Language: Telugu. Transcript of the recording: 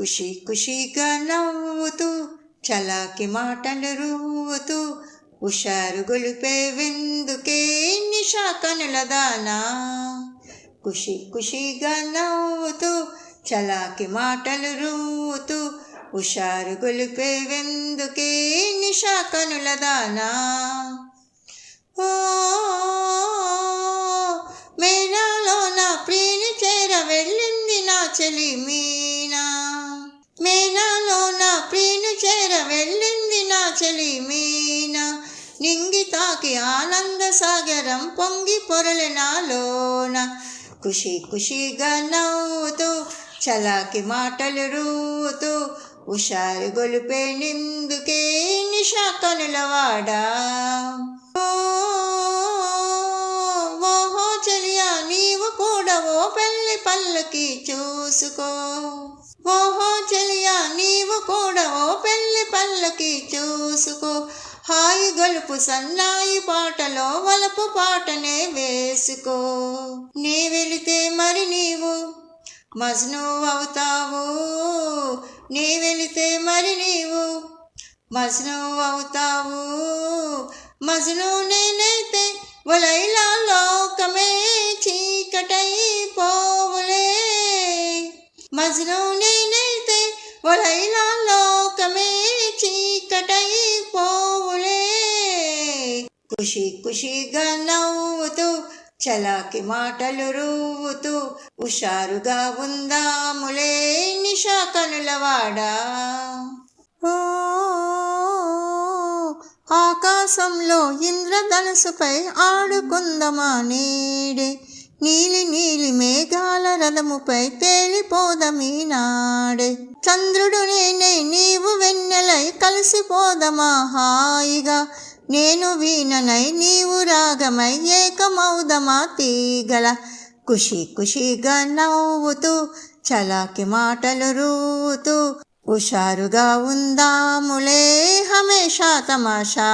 ఖుషి ఖుషిగా నవ్వుతూ చలాకి మాటలు రూవుతూ హుషారు గొలిపే విందుకే నిషా కనులదానా ఖుషి ఖుషిగా నవ్వుతూ చలాకి మాటలు రూవుతూ హుషారు గొలిపే విందుకే నిషా కనులదానా చేర వెళ్ళింది నా చెలి మీనా. నింగి తాకి ఆనంద సాగరం పొంగి పొరలి నాలోన ఖుషి ఖుషిగా నవ్వుతూ చలాకి మాటలు రూతూ హుషారు గొలిపే నిందుకే నిషా కనులవాడా ఓ, ఓహో చెలియా నీవు కూడా ఓ పెళ్ళి పల్లకి చూసుకో. ఓహో చెలియా నీవు కూడా ఓ చూసుకో. హాయి గొలుపు సన్నాయి పాటలో వలపు పాటనే వేసుకో. నీ వెళితే మరి నీవు మజ్ను అవుతావు నీ వెళితే మరి నీవు మజ్ను అవుతావు మజ్ను నేనైతే వలైలా లోకమే చీకటై పోవులే మజ్ను నేనైతే వలైలా లోకమే ఖుషి ఖుషిగా నవ్వుతూ చలాకి మాటలు రూవుతూ హుషారుగా ఉందాములే నిషా కనులవాడా. ఆకాశంలో ఇంద్రధనుసుపై ఆడుకుందమా నీడే. నీలి నీలి మేఘాల రథముపై తేలిపోదమీ నాడే. చంద్రుడు నేనే నీవు వెన్నెలై కలిసిపోదమా హాయిగా. నేను వీణనై నీవు రాగమై ఏకమౌదమా తీగల. ఖుషి ఖుషిగా నవ్వుతూ చలాకి మాటలు రూతూ హుషారుగా ఉందాములే హమేషా తమాషా.